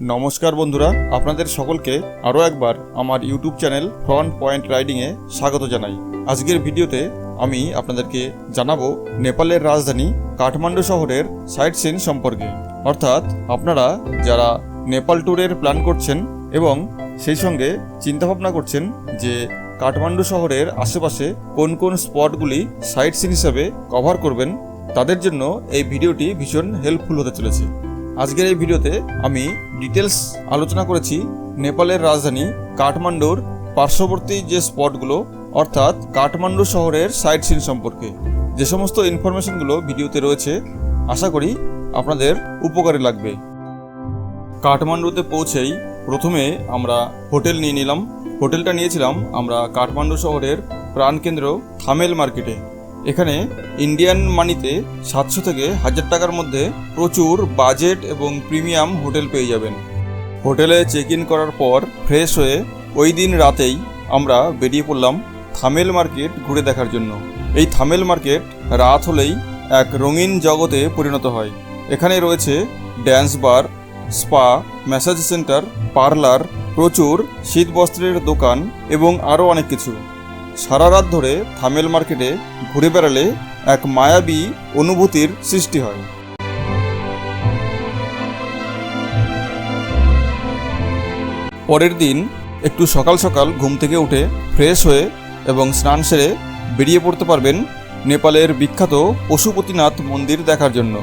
নমস্কার বন্ধুরা, আপনাদের সকলকে আরও একবার আমার ইউটিউব চ্যানেল ফ্রন্ট পয়েন্ট রাইডিংয়ে স্বাগত জানাই। আজকের ভিডিওতে আমি আপনাদেরকে জানাব নেপালের রাজধানী কাঠমান্ডু শহরের সাইট সিন সম্পর্কে। অর্থাৎ আপনারা যারা নেপাল ট্যুরের প্ল্যান করছেন এবং সেই সঙ্গে চিন্তাভাবনা করছেন যে কাঠমান্ডু শহরের আশেপাশে কোন কোন স্পটগুলি সাইট সিন হিসাবে কভার করবেন, তাদের জন্য এই ভিডিওটি ভীষণ হেল্পফুল হতে চলেছে। আজকের এই ভিডিওতে আমি ডিটেলস আলোচনা করেছি নেপালের রাজধানী কাঠমান্ডুর পার্শ্ববর্তী যে স্পটগুলো, অর্থাৎ কাঠমান্ডু শহরের সাইট সিন সম্পর্কে। যে সমস্ত ইনফরমেশনগুলো ভিডিওতে রয়েছে, আশা করি আপনাদের উপকারে লাগবে। কাঠমান্ডুতে পৌঁছেই প্রথমে আমরা হোটেল নিয়ে নিলাম। হোটেলটা নিয়েছিলাম আমরা কাঠমান্ডু শহরের প্রাণকেন্দ্র থামেল মার্কেটে। এখানে ইন্ডিয়ান মানিতে সাতশো থেকে হাজার টাকার মধ্যে প্রচুর বাজেট এবং প্রিমিয়াম হোটেল পেয়ে যাবেন। হোটেলে চেক ইন করার পর ফ্রেশ হয়ে ওই দিন রাতেই আমরা বেরিয়ে পড়লাম থামেল মার্কেট ঘুরে দেখার জন্য। এই থামেল মার্কেট রাত হলেই এক রঙিন জগতে পরিণত হয়। এখানে রয়েছে dance bar spa massage centre parlour প্রচুর শীতবস্ত্রের দোকান এবং আরও অনেক কিছু। সারা রাত ধরে থামেল মার্কেটে ঘুরে বেড়ালে এক মায়াবী অনুভূতির সৃষ্টি হয়। পরের দিন একটু সকাল সকাল ঘুম থেকে উঠে ফ্রেশ হয়ে এবং স্নান সেরে বেরিয়ে পড়তে পারবেন নেপালের বিখ্যাত পশুপতিনাথ মন্দির দেখার জন্য।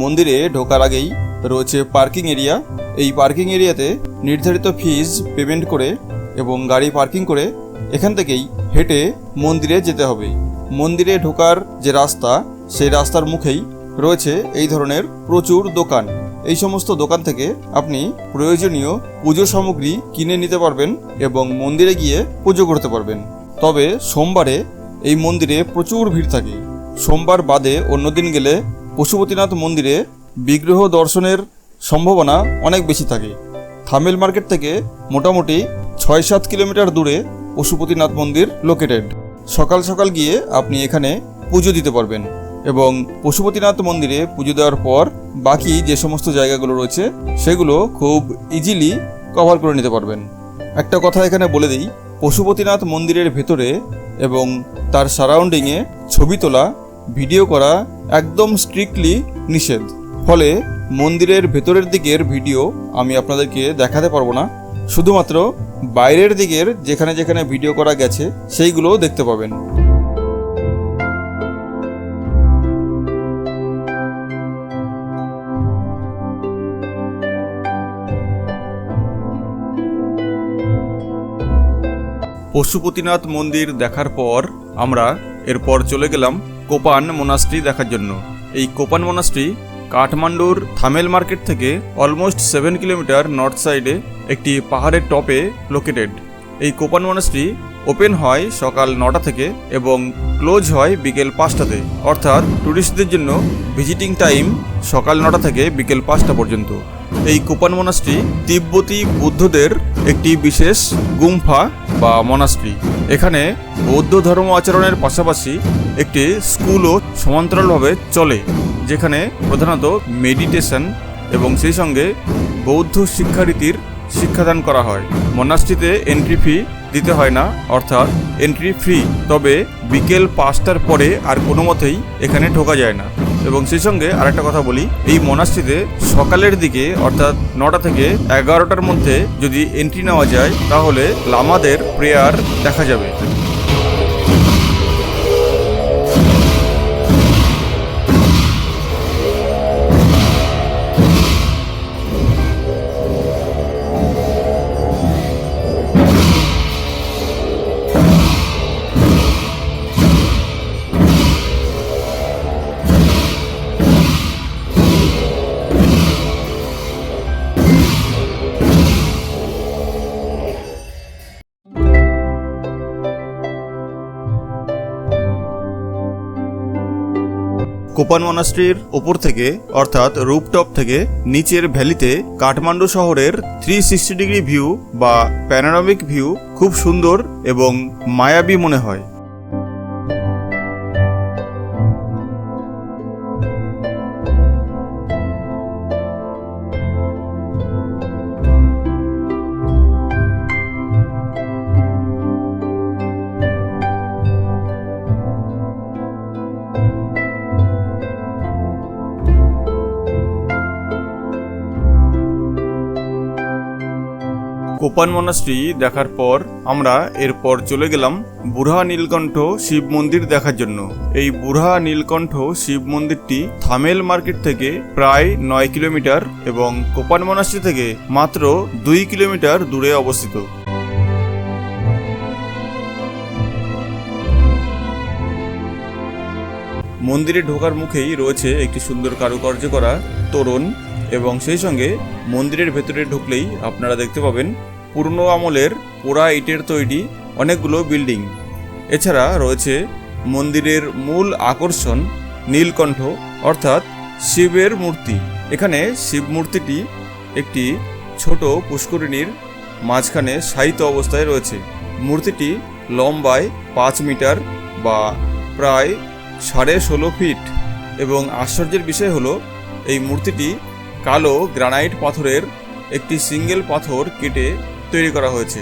মন্দিরে ঢোকার আগেই রয়েছে পার্কিং এরিয়া। এই পার্কিং এরিয়াতে নির্ধারিত ফিজ, পেমেন্ট করে এবং গাড়ি পার্কিং করে এখান থেকেই হেঁটে মন্দিরে যেতে হবে। মন্দিরে ঢোকার যে রাস্তা, সেই রাস্তার মুখেই রয়েছে এই ধরনের প্রচুর দোকান। এই সমস্ত দোকান থেকে আপনি প্রয়োজনীয় পুজো সামগ্রী কিনে নিতে পারবেন এবং মন্দিরে গিয়ে পুজো করতে পারবেন। তবে সোমবারে এই মন্দিরে প্রচুর ভিড় থাকে। সোমবার বাদে অন্যদিন গেলে পশুপতিনাথ মন্দিরে বিগ্রহ দর্শনের সম্ভাবনা অনেক বেশি থাকে। থামেল মার্কেট থেকে মোটামুটি ছয় সাত কিলোমিটার দূরে পশুপতিনাথ মন্দির লোকেটেড সকাল সকাল গিয়ে আপনি এখানে পুজো দিতে পারবেন এবং পশুপতিনাথ মন্দিরে পুজো দেওয়ার পর বাকি যে সমস্ত জায়গাগুলো রয়েছে, সেগুলো খুব ইজিলি কভার করে নিতে পারবেন। একটা কথা এখানে বলে দিই, পশুপতিনাথ মন্দিরের ভেতরে এবং তার সারাউন্ডিংয়ে ছবি তোলা ভিডিও করা একদম স্ট্রিক্টলি নিষেধ। ফলে মন্দিরের ভেতরের দিকের ভিডিও আমি আপনাদেরকে দেখাতে পারব না। শুধুমাত্র বাইরের দিকের যেখানে যেখানে ভিডিও করা গেছে সেইগুলো দেখতে পাবেন। পশুপতিনাথ মন্দির দেখার পর আমরা এরপর চলে গেলাম কোপান মোনাস্ট্রি দেখার জন্য। এই কোপান মোনাস্ট্রি কাঠমান্ডুর থামেল মার্কেট থেকে অলমোস্ট সেভেন কিলোমিটার নর্থ সাইডে একটি পাহাড়ের টপে লোকেটেড এই কোপান মোনাস্ট্রি ওপেন হয় সকাল নটা থেকে এবং ক্লোজ হয় বিকেল পাঁচটাতে। অর্থাৎ ট্যুরিস্টদের জন্য ভিজিটিং টাইম সকাল নটা থেকে বিকেল পাঁচটা পর্যন্ত। এই কোপান মোনাস্ট্রি তিব্বতী বুদ্ধদের একটি বিশেষ গুম্ফা বা মনাস্ট্রি। এখানে বৌদ্ধ ধর্ম আচরণের পাশাপাশি একটি স্কুলও সমান্তরালভাবে চলে। যেখানে প্রধানত মেডিটেশন এবং সেই সঙ্গে বৌদ্ধ শিক্ষারীতির শিক্ষাদান করা হয়। মনাস্ট্রিতে এন্ট্রি ফি দিতে হয় না, অর্থাৎ এন্ট্রি ফ্রি তবে বিকেল পাঁচটার পরে আর কোনো মতেই এখানে ঢোকা যায় না। এবং সেই সঙ্গে আরেকটা কথা বলি, এই মনাস্ট্রিতে সকালের দিকে, অর্থাৎ নটা থেকে এগারোটার মধ্যে যদি এন্ট্রি নেওয়া যায়, তাহলে লামাদের প্রেয়ার দেখা যাবে। কোপান মনাস্ট্রির ওপর থেকে, অর্থাৎ রুপটপ থেকে, নিচের ভ্যালিতে কাঠমান্ডু শহরের থ্রি সিক্সটি ডিগ্রি ভিউ বা প্যানোরামিক ভিউ খুব সুন্দর এবং মায়াবী মনে হয়। কোপান মনাস্ট্রি দেখার পর আমরা এরপর চলে গেলাম বুড়া নীলকণ্ঠ শিব মন্দির দেখার জন্য। এই বুড়া নীলকণ্ঠ শিব মন্দিরটি থামেল মার্কেট থেকে প্রায় নয় কিলোমিটার এবং কোপান মনাস্ট্রি থেকে মাত্র দুই কিলোমিটার দূরে অবস্থিত। মন্দিরে ঢোকার মুখেই রয়েছে একটি সুন্দর কারুকার্য করা তোরণ এবং সেই সঙ্গে মন্দিরের ভেতরে ঢুকলেই আপনারা দেখতে পাবেন পুরনো আমলের পোড়া ইটের তৈরি অনেকগুলো বিল্ডিং। এছাড়া রয়েছে মন্দিরের মূল আকর্ষণ নীলকণ্ঠ, অর্থাৎ শিবের মূর্তি। এখানে শিব মূর্তিটি একটি ছোট পুষ্করিণীর মাঝখানে শায়িত অবস্থায় রয়েছে। মূর্তিটি লম্বায় পাঁচ মিটার বা প্রায় সাড়ে ষোলো ফিট এবং আশ্চর্যের বিষয় হলো, এই মূর্তিটি কালো গ্রানাইট পাথরের একটি সিঙ্গেল পাথর কেটে তৈরি করা হয়েছে।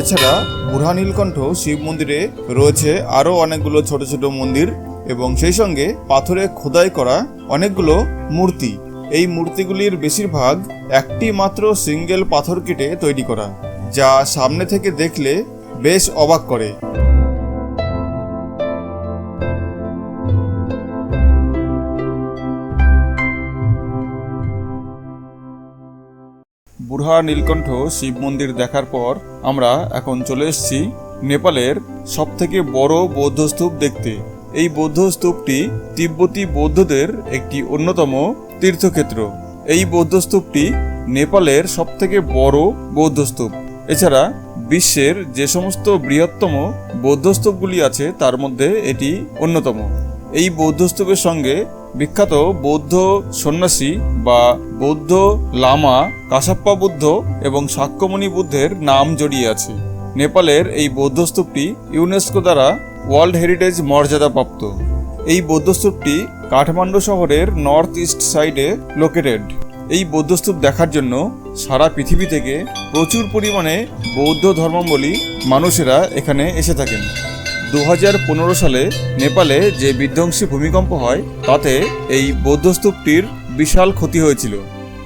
এছাড়া বুড়া নীলকণ্ঠ শিব মন্দিরে রয়েছে আরও অনেকগুলো ছোট ছোট মন্দির এবং সেই সঙ্গে পাথরে খোদাই করা অনেকগুলো মূর্তি। এই মূর্তিগুলির বেশিরভাগ একটি মাত্র সিঙ্গেল পাথর কেটে তৈরি করা, যা সামনে থেকে দেখলে বেশ অবাক করে। বুড়া নীলকণ্ঠ শিব মন্দির দেখার পর আমরা এখন চলে এসেছি নেপালের সবথেকে বড় বৌদ্ধ স্তূপ দেখতে। এই বৌদ্ধ স্তূপটি তিব্বতী বৌদ্ধদের একটি অন্যতম তীর্থক্ষেত্র। এই বৌদ্ধ স্তূপটি নেপালের সবথেকে বড় বৌদ্ধ স্তূপ। এছাড়া বিশ্বের যে সমস্ত বৃহত্তম বৌদ্ধ স্তূপগুলি আছে, তার মধ্যে এটি অন্যতম। এই বৌদ্ধ স্তূপের সঙ্গে বিখ্যাত বৌদ্ধ সন্ন্যাসী বা বৌদ্ধ লামা কাসাপ্পা বুদ্ধ এবং সাক্ষ্যমণি বুদ্ধের নাম জড়িয়ে আছে। নেপালের এই বৌদ্ধ স্তূপটি ইউনেস্কো দ্বারা ওয়ার্ল্ড হেরিটেজ মর্যাদাপ্রাপ্ত। এই বৌদ্ধস্তূপটি কাঠমান্ডু শহরের নর্থ ইস্ট সাইডে লোকেটেড। এই বৌদ্ধস্তূপ দেখার জন্য সারা পৃথিবী থেকে প্রচুর পরিমাণে বৌদ্ধ ধর্মাবলী মানুষেরা এখানে এসে থাকেন। দু হাজার পনেরো সালে নেপালে যে বিধ্বংসী ভূমিকম্প হয়, তাতে এই বৌদ্ধস্তূপটির বিশাল ক্ষতি হয়েছিল।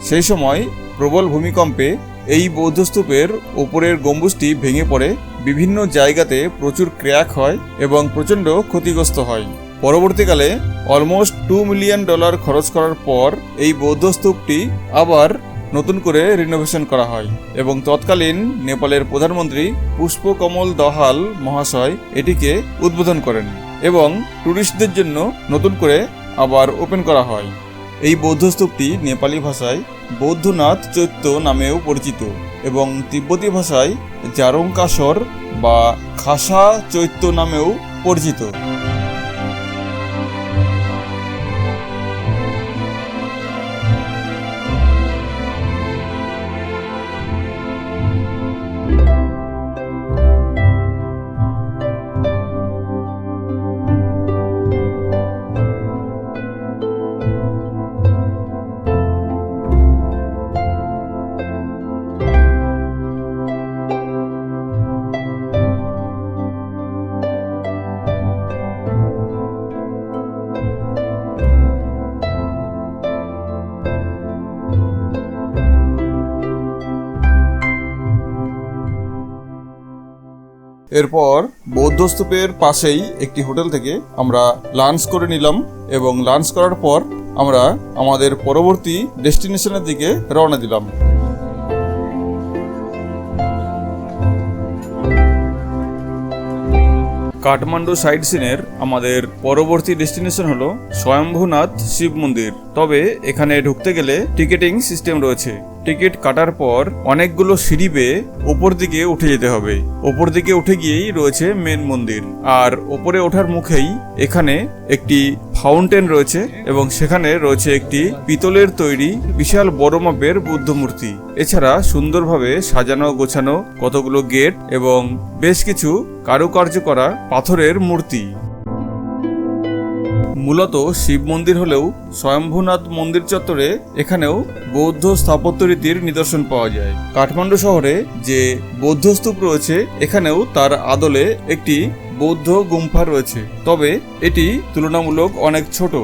সেই সময় প্রবল ভূমিকম্পে এই বৌদ্ধস্তূপের ওপরের গম্বুজটি ভেঙে পড়ে। বিভিন্ন জায়গাতে প্রচুর ক্র্যাক হয় এবং প্রচণ্ড ক্ষতিগ্রস্ত হয়। পরবর্তীকালে অলমোস্ট টু মিলিয়ন ডলার খরচ করার পর এই বৌদ্ধ স্তূপটি আবার নতুন করে রিনোভেশন করা হয় এবং তৎকালীন নেপালের প্রধানমন্ত্রী পুষ্পকমল দহাল মহাশয় এটিকে উদ্বোধন করেন এবং ট্যুরিস্টদের জন্য নতুন করে আবার ওপেন করা হয়। এই বৌদ্ধ স্তূপটি নেপালি ভাষায় বৌদ্ধনাথ চৈত্য নামেও পরিচিত এবং তিব্বতী ভাষায় জারংকাসর বা খাসা চৈত্য নামেও পরিচিত। এরপর বৌদ্ধস্তূপের পাশেই একটি হোটেল থেকে আমরা লাঞ্চ করে নিলাম এবং লাঞ্চ করার পর আমরা আমাদের পরবর্তী ডেস্টিনেশনের দিকে রওনা দিলাম। কাঠমান্ডু সাইড সিনের আমাদের পরবর্তী ডেস্টিনেশন হলো স্বয়ম্ভুনাথ শিব মন্দির। তবে এখানে ঢুকতে গেলে টিকেটিং সিস্টেম রয়েছে। টিকিট কাটার পর অনেকগুলো সিঁড়ি বেয়ে ওপর দিকে উঠে যেতে হবে। ওপর দিকে উঠে গিয়েই রয়েছে মেন মন্দির। আর ওপরে ওঠার মুখেই এখানে একটি ফাউন্টেন রয়েছে এবং সেখানে রয়েছে একটি পিতলের তৈরি বিশাল বড় মাপের বুদ্ধ মূর্তি। এছাড়া সুন্দরভাবে সাজানো, গোছানো কতগুলো গেট এবং বেশ কিছু কারুকার্য করা পাথরের মূর্তি। মূলত শিব মন্দির হলেও স্বয়ম্ভুনাথ মন্দির চত্বরে এখানেও বৌদ্ধ স্থাপত্য রীতির নিদর্শন পাওয়া যায়। কাঠমান্ডু শহরে যে বৌদ্ধ স্তূপ রয়েছে, এখানেও তার আদলে একটি বৌদ্ধ গুম্ফা রয়েছে। তবে এটি তুলনামূলক অনেক ছোট।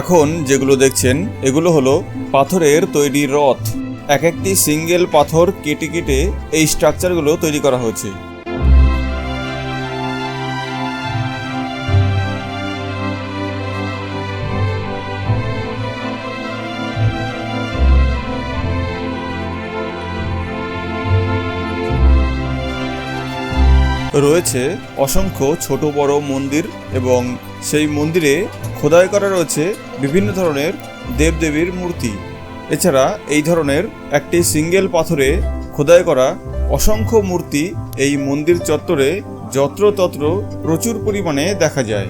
এখন যেগুলো দেখছেন, এগুলো হলো পাথরের তৈরি রথ। এক একটি সিঙ্গেল পাথর কেটে কেটে এই স্ট্রাকচারগুলো তৈরি করা হয়েছে। রয়েছে অসংখ্য ছোট বড় মন্দির এবং সেই মন্দিরে খোদাই করা রয়েছে বিভিন্ন ধরনের দেবদেবীর মূর্তি। এছাড়া এই ধরনের একটি সিঙ্গেল পাথরে খোদাই করা অসংখ্য মূর্তি এই মন্দির চত্বরে যত্রতত্র প্রচুর পরিমাণে দেখা যায়।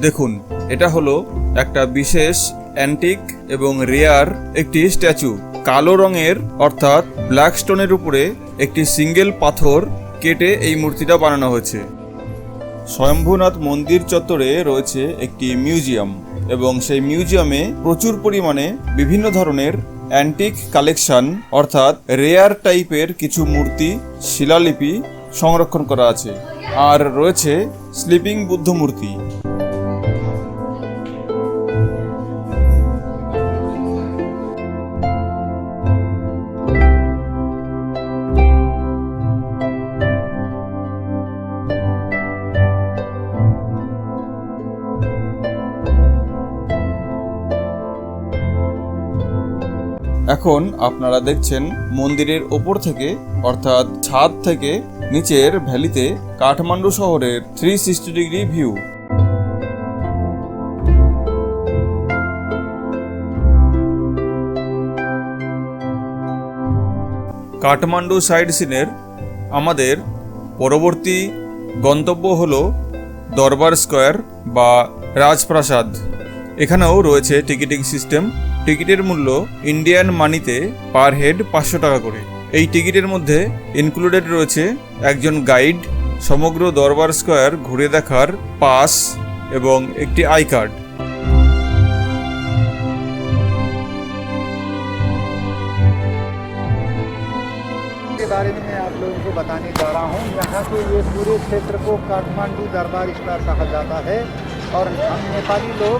দেখুন, এটা হলো একটা বিশেষ অ্যান্টিক এবং রেয়ার একটি স্ট্যাচু। কালো রঙের, অর্থাৎ ব্ল্যাক স্টোনের উপরে একটি সিঙ্গেল পাথর কেটে এই মূর্তিটা বানানো হয়েছে। স্বয়ম্ভুনাথ মন্দির চত্বরে রয়েছে একটি মিউজিয়াম। এবং সেই মিউজিয়ামে প্রচুর পরিমাণে বিভিন্ন ধরনের অ্যান্টিক কালেকশন অর্থাৎ রেয়ার টাইপের কিছু মূর্তি, শিলালিপি সংরক্ষণ করা আছে। আর রয়েছে স্লিপিং বুদ্ধ মূর্তি। এখন আপনারা দেখছেন মন্দিরের ওপর থেকে, অর্থাৎ ছাদ থেকে, নিচের ভ্যালিতে কাঠমান্ডু শহরের three sixty degree view Kathmandu side সিনের আমাদের পরবর্তী গন্তব্য হল দরবার স্কোয়ার বা রাজপ্রাসাদ। এখানেও রয়েছে টিকিটিং সিস্টেম টিকিটের মূল্য ইন্ডিয়ান মানিতে পার হেড পাঁচশো টাকা করে এই টিকিটের মধ্যে ইনক্লুডেড রয়েছে একজন গাইড সমগ্র দরবার স্কোয়ার ঘুরে দেখার পাস এবং একটি আই কার্ড के बारे में मैं आप लोगों को बताने जा रहा हूँ यहाँ के ये पूरे क्षेत्र को काठमांडू दरबार स्टार कहा जाता है और हम नेपाली लोग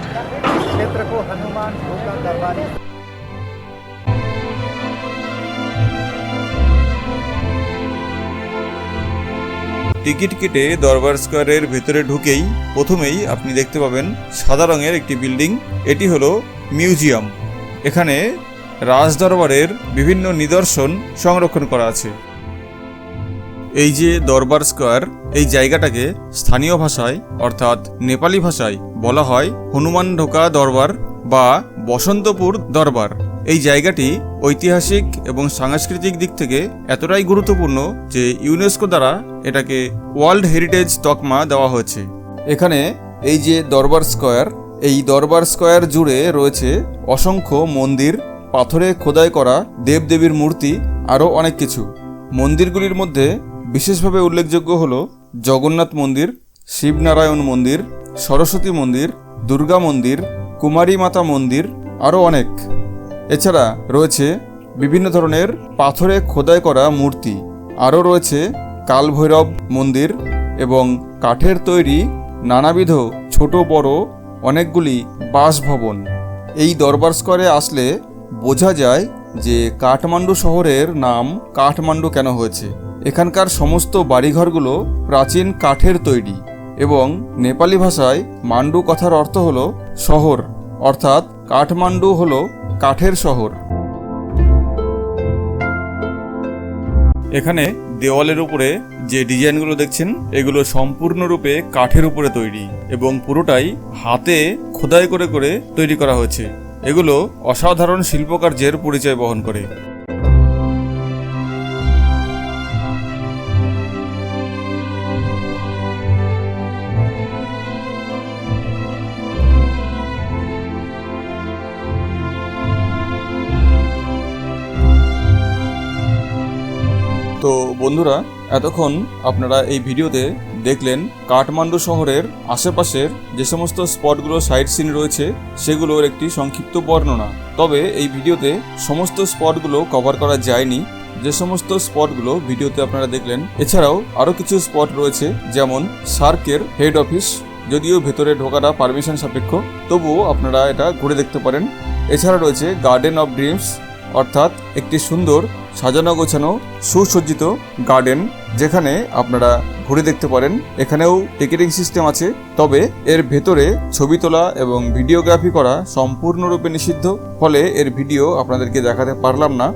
इस क्षेत्र को हनुमान ढोका दरबारी টিকিট কেটে দরবার স্কোয়ারের ভেতরে ঢুকেই প্রথমেই আপনি দেখতে পাবেন সাদা রঙের একটি বিল্ডিং এটি হলো মিউজিয়াম এখানে রাজদরবারের বিভিন্ন নিদর্শন সংরক্ষণ করা আছে এই যে দরবার স্কোয়ার, এই জায়গাটাকে স্থানীয় ভাষায়, অর্থাৎ নেপালি ভাষায় বলা হয় হনুমান ঢোকা দরবার বা বসন্তপুর দরবার। এই জায়গাটি ঐতিহাসিক এবং সাংস্কৃতিক দিক থেকে এতটাই গুরুত্বপূর্ণ যে ইউনেস্কো দ্বারা এটাকে ওয়ার্ল্ড হেরিটেজ তকমা দেওয়া হয়েছে। এখানে এই যে দরবার স্কোয়ার, এই দরবার স্কোয়ার জুড়ে রয়েছে অসংখ্য মন্দির, পাথরে খোদাই করা দেবদেবীর মূর্তি, আরও অনেক কিছু। মন্দিরগুলির মধ্যে বিশেষভাবে উল্লেখযোগ্য হল জগন্নাথ মন্দির, শিবনারায়ণ মন্দির, সরস্বতী মন্দির, দুর্গা মন্দির, কুমারী মাতা মন্দির, আরও অনেক। এছাড়া রয়েছে বিভিন্ন ধরনের পাথরে খোদাই করা মূর্তি। আরও রয়েছে কালভৈরব মন্দির এবং কাঠের তৈরি নানাবিধ ছোট বড় অনেকগুলি বাসভবন। এই দরবার স্কোয়ারে আসলে বোঝা যায় যে কাঠমান্ডু শহরের নাম কাঠমান্ডু কেন হয়েছে? এখানকার সমস্ত বাড়িঘরগুলো প্রাচীন কাঠের তৈরি এবং নেপালি ভাষায় মান্ডু কথার অর্থ হলো শহর, অর্থাৎ কাঠমান্ডু হল কাঠের শহর। এখানে দেওয়ালের উপরে যে ডিজাইনগুলো দেখছেন, এগুলো সম্পূর্ণরূপে কাঠের উপরে তৈরি এবং পুরোটাই হাতে খোদাই করে করে তৈরি করা হয়েছে। এগুলো অসাধারণ শিল্পকার্যের পরিচয় বহন করে। তো বন্ধুরা এতক্ষণ আপনারা এই ভিডিওতে দেখলেন কাঠমান্ডু শহরের আশেপাশের যে সমস্ত স্পটগুলো সাইট সিন রয়েছে, সেগুলোর একটি সংক্ষিপ্ত বর্ণনা। তবে এই ভিডিওতে সমস্ত স্পটগুলো কভার করা যায়নি। যে সমস্ত স্পটগুলো ভিডিওতে আপনারা দেখলেন, এছাড়াও আরও কিছু স্পট রয়েছে, যেমন সার্কের হেড অফিস, যদিও ভেতরে ঢোকাটা পারমিশন সাপেক্ষ, তবুও আপনারা এটা ঘুরে দেখতে পারেন। এছাড়া রয়েছে গার্ডেন অফ ড্রিমস অর্থাৎ একটি সুন্দর সাজানো গোছানো সুসজ্জিত গার্ডেন যেখানে আপনারা ঘুরে দেখতে পারেন। এখানেও টিকিটিং সিস্টেম আছে, তবে এর ভেতরে ছবি তোলা এবং ভিডিওগ্রাফি করা সম্পূর্ণরূপে নিষিদ্ধ। ফলে এর ভিডিও আপনাদেরকে দেখাতে পারলাম না।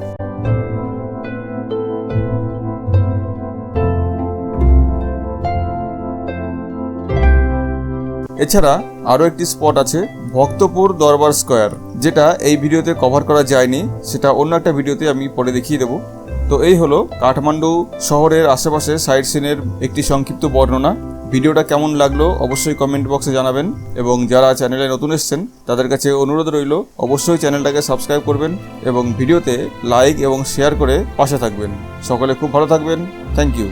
এছাড়া আরও একটি স্পট আছে ভক্তপুর দরবার স্কোয়ার, যেটা এই ভিডিওতে কভার করা যায়নি, সেটা অন্য একটা ভিডিওতে আমি পরে দেখিয়ে দেবো। তো এই হলো কাঠমান্ডু শহরের আশেপাশে সাইট সিনের একটি সংক্ষিপ্ত বর্ণনা। ভিডিওটা কেমন লাগল অবশ্যই কমেন্ট বক্সে জানাবেন, এবং যারা চ্যানেলে নতুন এসছেন, তাদের কাছে অনুরোধ রইল, অবশ্যই চ্যানেলটাকে সাবস্ক্রাইব করবেন, এবং ভিডিওতে লাইক এবং শেয়ার করে পাশে থাকবেন। সকলে খুব ভালো থাকবেন। Thank you